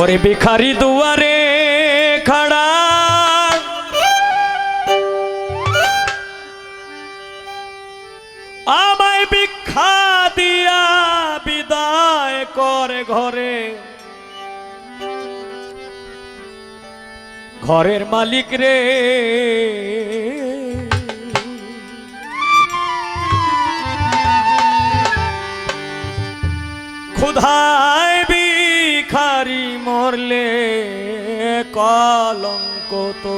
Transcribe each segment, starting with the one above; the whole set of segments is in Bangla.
ওরে ভিখারি দুয়ারে খাড়া। আমায় ভিক্ষা দিয়া বিদায় করে ঘরে। ঘরের মালিক রে। ভিখারি মরলে কলঙ্ক তো।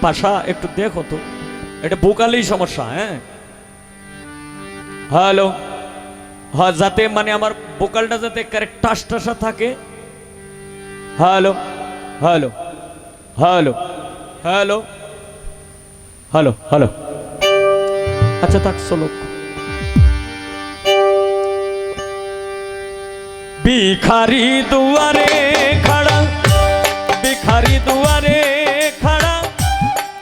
পাশা, একটু দেখো তো, এটা বোকালেই সমস্যা হ্যাঁ? হ্যালো? হ্যাঁ যাতে মানে আমার বোকালটা যাতে কারেক্ট টাস টাসা থাকে। Hello? Hello? Hello? Hello? Hello? Hello? আচ্ছা থাক, চলো। ভিখারি দুয়ারে খাড়া, ভিখারি দুয়ারে খাড়া,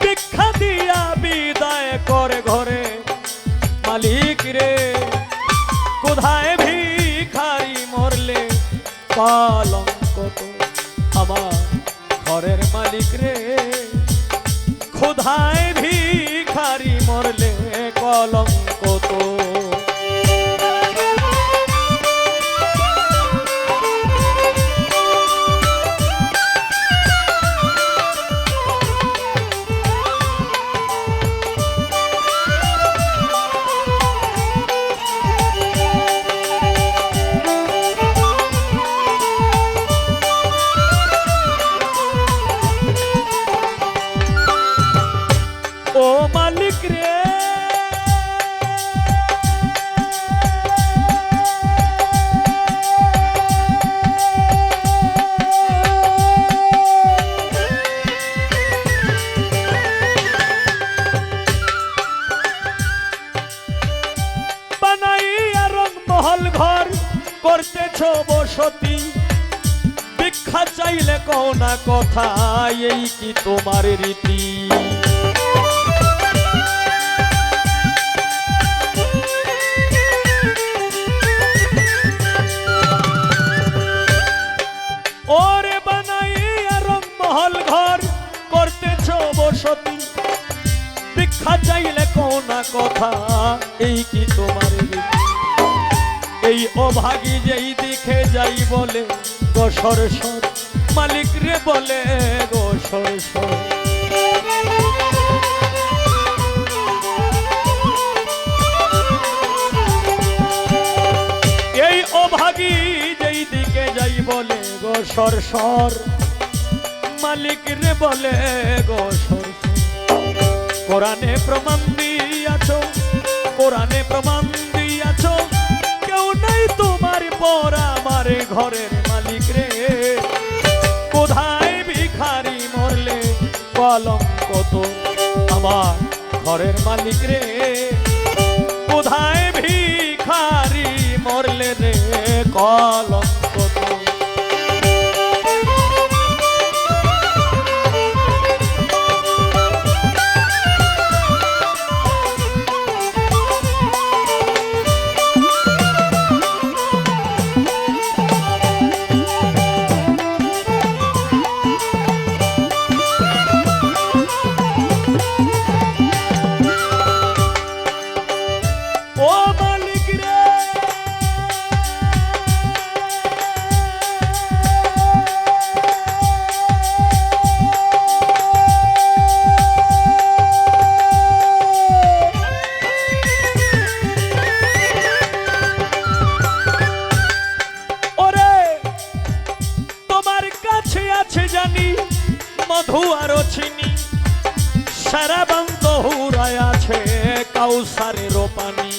ভিক্ষা দিয়া বিদায় করে ঘরে। মালিক রে, কোথায় ভিখারি মরলে? কলঙ্ক তো আমার ঘরের মালিক রে। ক্ষুধায় ভিখারি মরলে? কলঙ্ক তো ভিক্ষা চাইলে কও না কথা, এই কি তোমার রীতি? ওরে বানাইয়া রং মহল ঘর করতেছ বসতি। ভিক্ষা চাইলে কও না কথা, এই কি তোমার রীতি? এই অভাগী যেই দিকে যাই বলে গোসর সর মালিক রে বলে গোসর সর এই অভাগী যেই দিকে যাই বলে গোসর সর মালিক রে বলে গোসর সর কোরআনে প্রমাণ দিয়াছো, কোরআনে প্রমাণ দিয়াছো, কেউ নাই তোমার পর আমার ঘরের কলঙ্ক তো আমার ঘরের মালিক রে? কোথায় ভিখারি মরলে রে কলঙ্ক কাউসারের পানি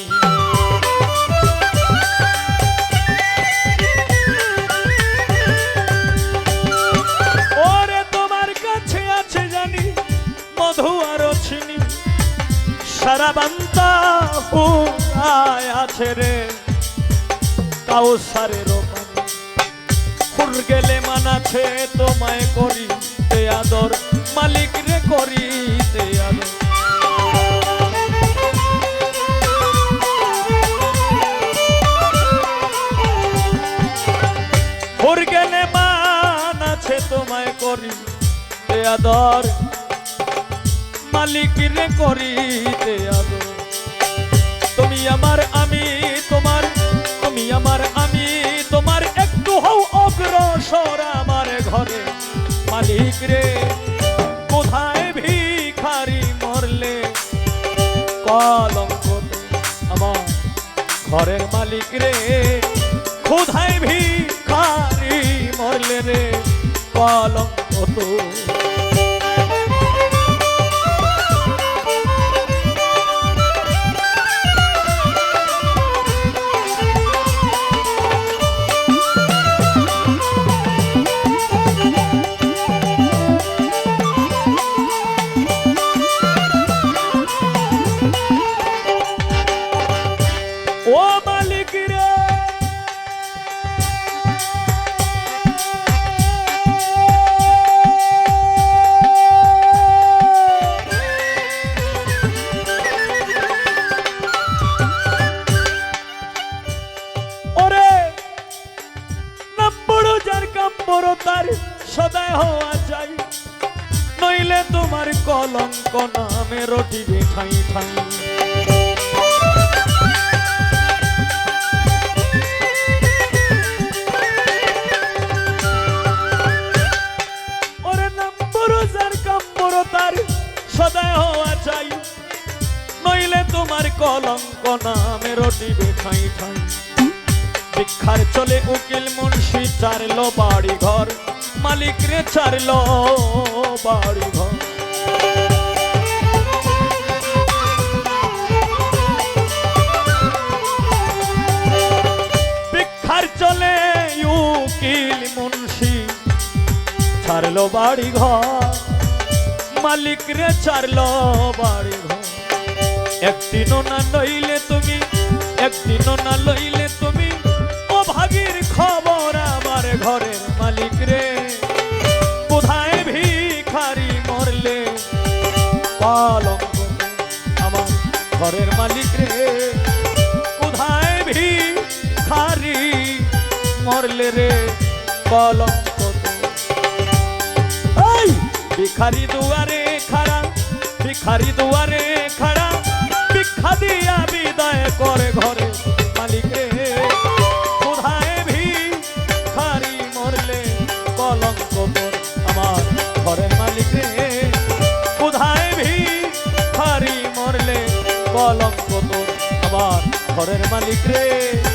ওরে তোমার কাছে আছে জানি, মধু আরও চিনি সারা বান্তা আছে রে। কাউসারের পানি খুর গেলে মানাছে তোমায় করি তে আদর, মালিক রে করি তে আদর। করিতে আদর, মালিক রে করিতে আদর। তুমি আমার আমি তোমার, তুমি আমার আমি তোমার, একটু হও অগ্রসর আমার ঘরে। মালিক রে, কোথায় ভিখারি মরলে? কলঙ্ক আমার ঘরের মালিক রে, কোথায় ভিখারি মরলে রে? কলঙ্ক তো যার কাম্বর তার সদায় হওয়া চাই। নইলে তোমার কলঙ্ক নামে রটিবে ঠাই ঠাই চারলো বাড়ি ঘর মালিক রে চারলো বাড়ি ঘর। ভিক্ষার চলে উকিল মুন্সি, ছাড়লো বাড়ি ঘর মালিক রে ছাড়লো বাড়ি ঘর। একদিনও না লইলে তুমি একদিনও না লইলে কলঙ্ক আমার ঘরের মালিক রে কোথায় ভিখারি মরলে রে কলঙ্ক এই, ভিখারি দুয়ারে খাড়া, ভিখারি দুয়ারে খাড়া। ভিক্ষা দিয়া বিদায় করে ঘরে মালিক রে ঘরের মালিক রে।